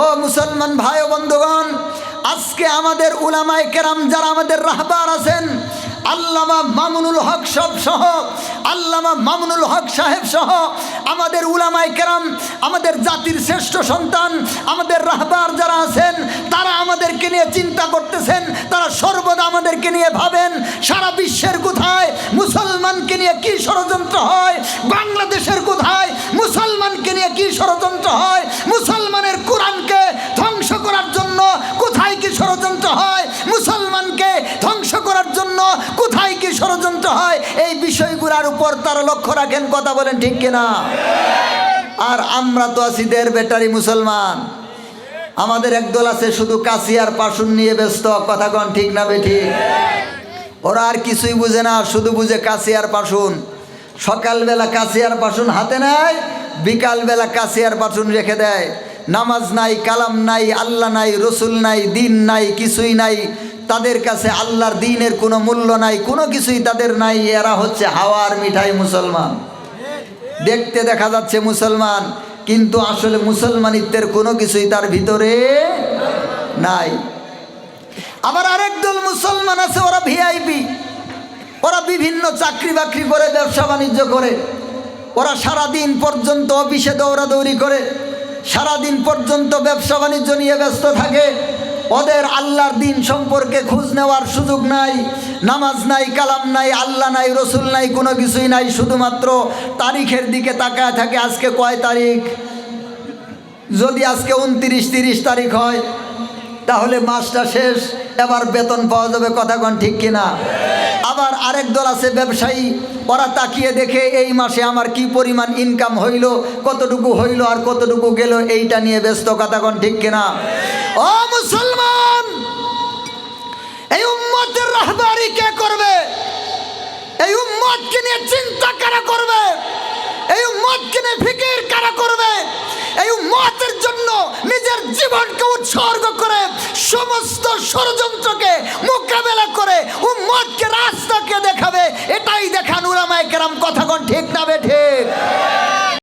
ও মুসলমান ভাই ও বন্ধুগণ, আজকে আমাদের উলামায়ে কেরাম যারা আমাদের রাহবার আছেন, আল্লামা মামুনুল হক সব সহ, আল্লামা মামুনুল হক সাহেব সহ আমাদের উলামায়ে কেরাম, আমাদের জাতির শ্রেষ্ঠ সন্তান, আমাদের রাহবার যারা আছেন, তারা আমাদেরকে নিয়ে চিন্তা করতেছেন, তারা সর্বদা আমাদেরকে নিয়ে ভাবেন, সারা বিশ্বের কোথায় মুসলমানকে নিয়ে কি ষড়যন্ত্র হয়, বাংলাদেশের কোথায় বিষয়গুলোর উপর তারা লক্ষ্য রাখেন, কথা বলেন ঠিক কিনা? আর আমরা তো আছি দের বেটারি মুসলমান। আমাদের একদল আছে শুধু কাশি আর পাশুন নিয়ে ব্যস্ত, কথা কন ঠিক না বেঠি? ওরা আর কিছুই বুঝে না, শুধু বুঝে কাশি আর পাশুন সকালবেলা কাশি আর পাশুন হাতে নেয়, বিকালবেলা কাশি আর পাশুন রেখে দেয়। নামাজ নাই, কালাম নাই, আল্লাহ নাই, রসুল নাই, দিন নাই, কিছুই নাই। তাদের কাছে আল্লাহর দিনের কোনো মূল্য নাই, কোনো কিছুই তাদের নাই। এরা হচ্ছে হাওয়ার মিঠাই মুসলমান। দেখতে দেখা যাচ্ছে মুসলমান, কিন্তু আসলে মুসলমানিত্বের কোনো কিছুই তার ভিতরে নাই। আবার আরেক দল মুসলমান আছে, ওরা ভিআইপি ওরা বিভিন্ন চাকরি বাকরি করে, ব্যবসা বাণিজ্য করে। ওরা সারাদিন পর্যন্ত অফিসে দৌড়াদৌড়ি করে, সারাদিন পর্যন্ত ব্যবসা বাণিজ্য নিয়ে ব্যস্ত থাকে। ওদের আল্লাহর দিন সম্পর্কে খোঁজ নেওয়ার সুযোগ নাই, নামাজ নাই, কালাম নাই, আল্লাহ নাই, রসুল নাই, কোনো কিছুই নাই, শুধুমাত্র তারিখের দিকে তাকায় থাকে আজকে কয় তারিখ? যদি আজকে উনত্রিশ তিরিশ তারিখ হয়, তাহলে মাসটা শেষ, এবার বেতন পাওয়া যাবে, কথা কন ঠিক কিনা আবার আরেক দল আছে ব্যবসায়ী, ওরা তাকিয়ে দেখে এই মাসে আমার কি পরিমাণ ইনকাম হইল, কতটুকু হইল আর কতটুকু গেল, এইটা নিয়ে ব্যস্ত, কথা কন ঠিক কিনা ও মুসলমান, এই উম্মতের রাহবারি কে করবে? এই উম্মতকে নিয়ে চিন্তা কারা করবে? এই উম্মতকে নিয়ে ফিকির কারা করবে? এই উম্মতের জন্য নিজের জীবনকে উৎসর্গ করে সমস্ত ষড়যন্ত্রকে মোকাবেলা করে উম্মতকে রাস্তাকে দেখাবে। এটাই দেখান উলামায়ে কেরাম, কথা কোন ঠিক না বেঠিক